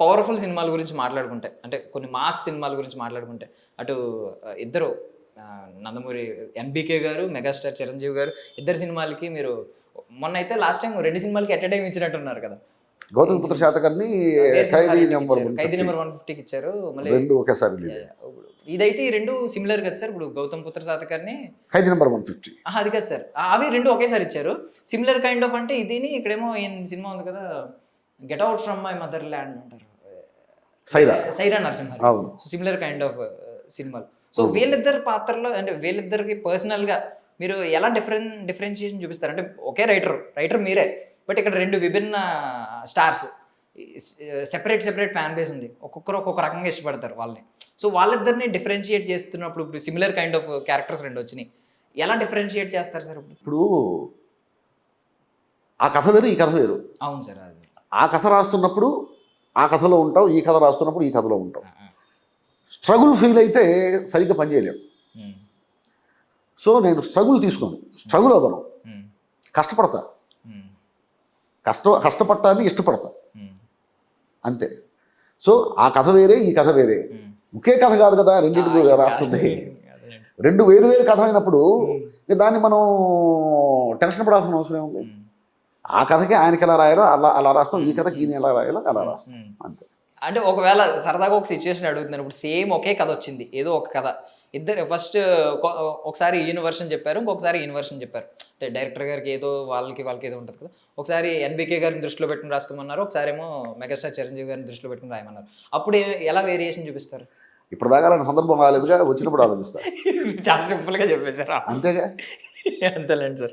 Powerful సినిమాల గురించి మాట్లాడుకుంటే అంటే కొన్ని మాస్ సినిమాల గురించి మాట్లాడుకుంటే అటు ఇద్దరు నందమూరి ఎన్బికే గారు మెగాస్టార్ చిరంజీవి గారు ఇద్దరు సినిమాలకి మీరు మొన్న అయితే లాస్ట్ టైం రెండు సినిమాలకి ఎట్ టైం ఇచ్చినట్టున్నారు కదా. గౌతమ్ పుత్ర శాతకర్ని వేరే Khaidi number. Khaidi number one ఫిఫ్టీకి ఇచ్చారు మళ్ళీ రెండు ఒకేసారి రిలీజ్ ఇదైతే ఈ రెండు సిమిలర్ కదా సార్ ఇప్పుడు Gautamiputra Satakarni Khaidi number one fifty. అది కాదు సార్ అవి రెండు ఒకేసారి ఇచ్చారు. సిమిలర్ కైండ్ ఆఫ్ అంటే ఇదిని ఇక్కడేమో సినిమా ఉంది కదా get out from my motherland అంటారు. Sye Raa. Sye Raa Narasimha so similar kind of సినిమాలు సో వీళ్ళిద్దరు పాత్రలో అంటే వీళ్ళిద్దరికి personal గా మీరు ఎలా డిఫరెన్ డిఫరెన్షియేషన్ చూపిస్తారు? అంటే ఒకే రైటర్ రైటర్ మీరే. బట్ ఇక్కడ రెండు విభిన్న stars separate separate fan base ఉంది. ఒక్కొక్కరు ఒక్కొక్క రకంగా ఇష్టపడతారు వాళ్ళని. సో వాళ్ళిద్దరిని డిఫరెన్షియేట్ చేస్తున్నప్పుడు ఇప్పుడు సిమిలర్ కైండ్ ఆఫ్ క్యారెక్టర్స్ రెండు వచ్చినాయి. ఎలా డిఫరెన్షియేట్ చేస్తారు సార్ ఇప్పుడు? ఇప్పుడు ఆ కథ వేరు ఈ కథ వేరు. అవును సార్ అది. ఆ కథ రాస్తున్నప్పుడు ఆ కథలో ఉంటావు ఈ కథ రాస్తున్నప్పుడు ఈ కథలో ఆ. స్ట్రగుల్ ఫీల్ అయితే సరిగ్గా పనిచేయలేము సో నేను స్ట్రగుల్ తీసుకోను. స్ట్రగుల్ అదను కష్టపడతా. కష్ట కష్టపడటాన్ని ఇష్టపడతా. అంతే. సో ఆ కథ వేరే ఈ కథ వేరే. ఒకే కథ కాదు కదా రెండింటి రాస్తుంది. రెండు. వేరు వేరు కథ అయినప్పుడు దాన్ని మనం టెన్షన్ పడాల్సిన అవసరం ఉమ్, ఆ కథకి ఆయనకి ఎలా రాయాలో అలా అలా రాస్తాం. ఈ కథకి ఈయన ఎలా రాయాలో అలా రాస్తాం. అంతే. అంటే ఒకవేళ సరదాగా ఒక సిచ్యువేషన్ అడుగుతున్నాను. ఇప్పుడు సేమ్ ఒకే కథ వచ్చింది. ఏదో ఒక కథ. ఇద్దరు ఫస్ట్ ఒకసారి ఈయన వర్షన్ చెప్పారు. ఇంకొకసారి ఈయన వర్షన్ చెప్పారు. అంటే డైరెక్టర్ గారికి ఏదో వాళ్ళకి వాళ్ళకి ఏదో ఉంటుంది కదా. ఒకసారి ఎన్బికే గారిని దృష్టిలో పెట్టుకుని రాసుకోమన్నారు. ఒకసారి ఏమో మెగాస్టార్ చిరంజీవి గారిని దృష్టిలో పెట్టుకుని రాయమన్నారు. అప్పుడు ఎలా వేరియేషన్ చూపిస్తారు? ఇప్పుడు దాకా అలాంటి సందర్భం రాలేదుగా వచ్చినప్పుడు ఆలోచిస్తా. చాలా సింపుల్గా చెప్పేశారు. అంతేగా? అంతేలేండి సార్.